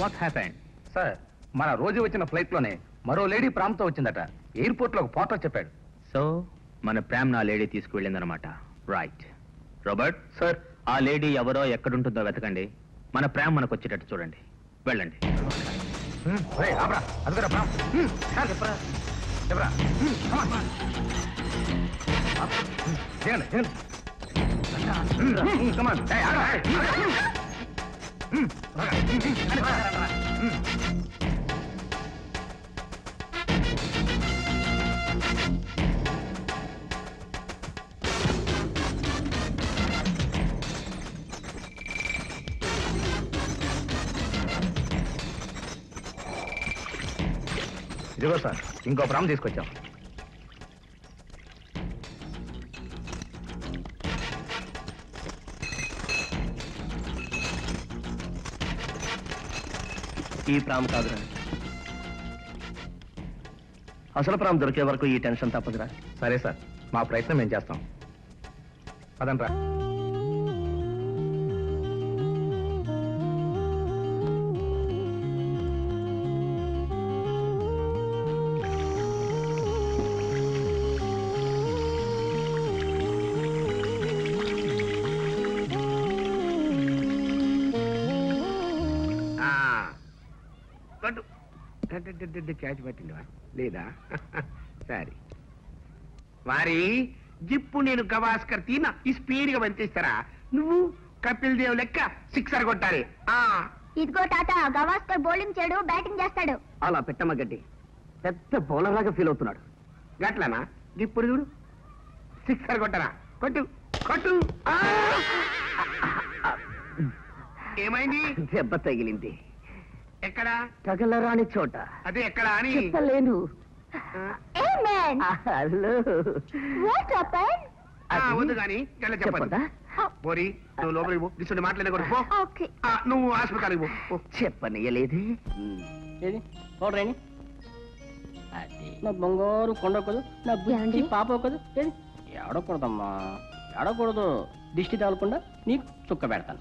What happened sir మన రోజు వచ్చిన ఫ్లైట్లోనే మరో లేడీ ప్రాంతం వచ్చిందట. ఎయిర్పోర్ట్లో ఒక ఫోటో చెప్పాడు. సో మన ప్రేమ్ నా లేడీ తీసుకువెళ్ళిందనమాట రైట్ రాబర్ట్ సార్ ఆ లేడీ ఎవరో ఎక్కడుంటుందో వెతకండి. మన ప్రేమ్ మనకు వచ్చేటట్టు చూడండి. వెళ్ళండి. హ్మ్, సార్ చెప్పరా? ఇదిగో సార్ ఇంకో ప్రాం తీసుకొచ్చాం. ఈ ప్రామ్ కాదురా. అసలు ప్రామ్ దొరికే వరకు ఈ టెన్షన్ తప్పదురా. సరే సార్ మా ప్రయత్నం మేము చేస్తాం. పదండ్రా. కొట్టు క్యాచ్ పట్టిందివా లేదా? సరే. వారి జిప్పు నేను గవాస్కర్ తీన ఈ స్పీడ్గా పంపిస్తారా నువ్వు కపిల్ దేవ్ లెక్క సిక్సర్ కొట్టాలి. ఆ. ఇదిగో తాత గవాస్కర్ బౌలింగ్ చేయడు బ్యాటింగ్ చేస్తాడు. అలా పెట్టమ్మ గడ్డి. పెద్ద బౌలర్ లాగా ఫీల్ అవుతున్నాడు. గట్లనా? ఇప్పుడు చూడు. సిక్సర్ కొట్టరా? కొట్టు కొట్టు. ఆ! ఏమైంది? దెబ్బ తగిలింది. ఎక్కడ? తగలరాని చోట. అదే ఎక్కడ అని? చెప్పలేను. ఆ, hey man hello. What happen ఆ, వద్దు కానీ గల్ల చెప్పదు చెప్పదా బోరి నువ్వు లోపలికి పో దిశ మాట్లాడకూడదు పో. ఓకే. ఆ, నువ్వు ఆసుపత్రికి పో. పో. చెప్పనీయలేదే. ఏది? పౌడరేని అది. నా బంగారు కొండ ఒకదు నా ఏమండి? పాప ఒకదు. ఏది? ఏడకూడదమ్మా. ఏడకూడదు. దిష్టి తగలకుండా నీకు చుక్క పెడతాను.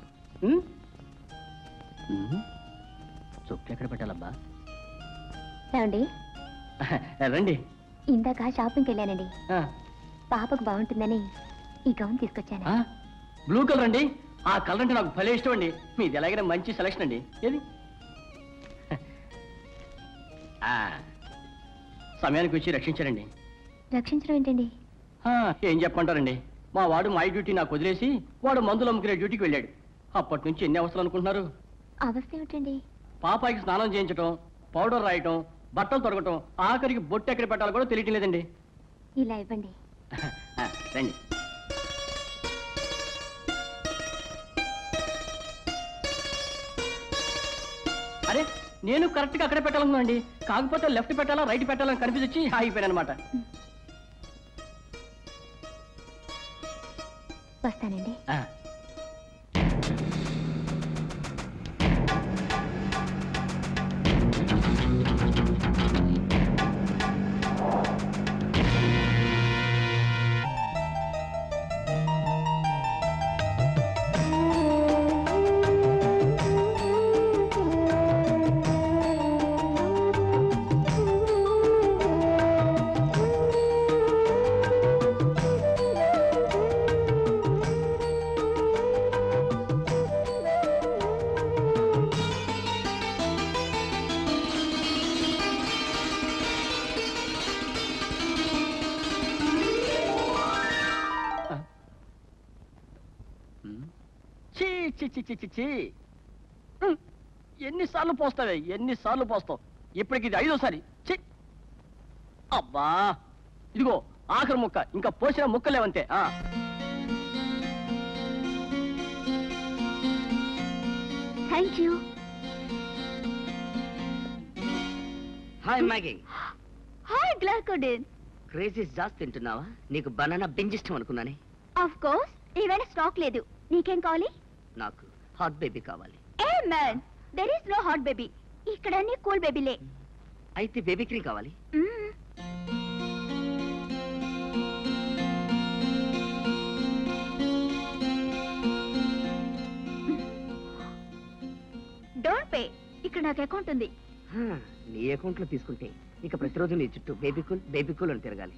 ఎక్కడ పెట్టాలబ్బా? ఏమండి? రండి. ఇందాక షాపింగ్కి వెళ్ళానండి. పాపకు బాగుంటుందని ఈ గౌన్ తీసుకొచ్చాను. బ్లూ కలర్ అండి? ఆ కలర్ అంటే నాకు భలే ఇష్టం అండి. మీది ఎలాగైనా మంచి సెలక్షన్ అండి. ఏది? ఆ, సమయానికి వచ్చి రక్షించారండి. రక్షించడం ఏంటండి? ఏం చెప్పంటారండి మా వాడు మై డ్యూటీ నాకు వదిలేసి వాడు మందులు అమ్ముకునే డ్యూటీకి వెళ్ళాడు. అప్పటి నుంచి ఎన్ని అవసరాలు అనుకుంటున్నారు? అవస్థ ఏమిటండి? పాపాయికి స్నానం చేయించడం పౌడర్ రాయటం బట్టలు తొడగటం ఆఖరికి బొట్టు ఎక్కడ పెట్టాలో కూడా తెలియటం లేదండి. ఇలా ఇవ్వండి. రండి. అరే నేను కరెక్ట్గా అక్కడే పెట్టాలనుకున్నానండి. కాకపోతే లెఫ్ట్ పెట్టాలా రైట్ పెట్టాలని కనిపించి వచ్చి ఆగిపోయాను అనమాట వస్తానండి. చీ చీ చీ చీ చీ ఎన్నిసార్లు పోస్తావే? ఎన్నిసార్లు పోస్తావు? ఇప్పటికి ఇది ఐదోసారి. చీ. అబ్బా! ఇదిగో ఆఖరి ముక్క. ఇంకా పోసిన ముక్కలేవంతే ఆ. Thank you hi Maggi hi Glycodin crazy jaws తింటున్నావా? నీకు బనానా బింజ్ ఇష్టం అనుకున్నానే. ఆఫ్ కోర్స్ ఈవేళ స్టాక్ లేదు. నీకేం కావాలి? నాకు హాట్ బేబీ కావాలి. Hey man there is no hot baby ఇక్కడ అన్ని కూల్ బేబీలే. అయితే బేబీ క్రీమ్ కావాలి? డోంట్ పే ఇక్కడ నాకు అకౌంట్ ఉంది. హా, నీ అకౌంట్లో తీసుకుంటే ఇక ప్రతిరోజు నీ చుట్టూ బేబీ కూల్ బేబీ కూల్ అని తిరగాలి.